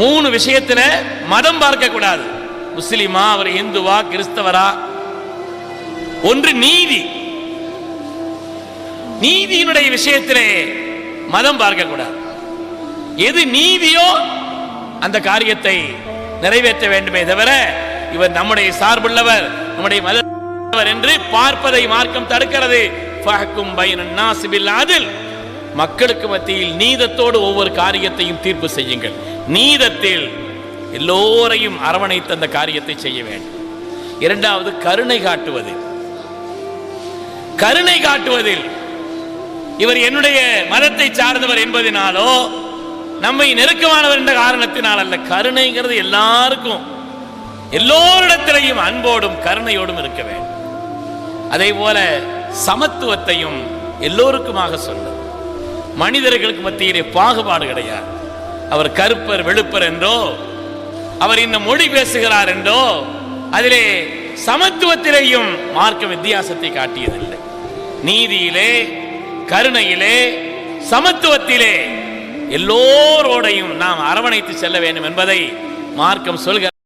மூணு விஷயத்துல மதம் பார்க்க கூடாது. முஸ்லிமா அவர் இந்துவா கிறிஸ்தவரா? ஒன்று நீதி. நீதியினுடைய விஷயத்திலே மதம் பார்க்க கூடாது. எது நீதியோ அந்த காரியத்தை நிறைவேற்ற வேண்டுமே தவிர இவர் நம்முடைய சார்புள்ளவர் நம்முடைய மதவர் என்று பார்ப்பதை மார்க்கம் தடுக்கிறது. ஃபஹ்கும் பைனன் நாஸி அதில் மக்களுக்கு மத்தியில் நீதத்தோடு ஒவ்வொரு காரியத்தையும் தீர்ப்பு செய்யுங்கள். நீதத்தில் எல்லோரையும் அரவணைத்து அந்த காரியத்தை செய்ய வேண்டும். இரண்டாவது கருணை காட்டுவது. கருணை காட்டுவதில் இவர் என்னுடைய மதத்தை சார்ந்தவர் என்பதனாலோ நம்மை நெருக்கமானவர் என்ற காரணத்தினால் அல்ல. கருணைங்கிறது எல்லாருக்கும் எல்லோரிடத்திலையும் அன்போடும் கருணையோடும் இருக்க வேண்டும். அதே போல சமத்துவத்தையும் எல்லோருக்குமாக சொல்ல மனிதர்களுக்கு மத்தியிலே பாகுபாடு கிடையாது. அவர் கருப்பர் வெளுப்பர் என்றோ அவர் இந்த மொழி பேசுகிறார் என்றோ அதிலே சமத்துவத்திலேயும் மார்க்க வித்தியாசத்தை காட்டியதில்லை. நீதியிலே கருணையிலே சமத்துவத்திலே எல்லோரோடையும் நாம் அரவணைத்து செல்ல வேண்டும் என்பதை மார்க்கம் சொல்கிறார்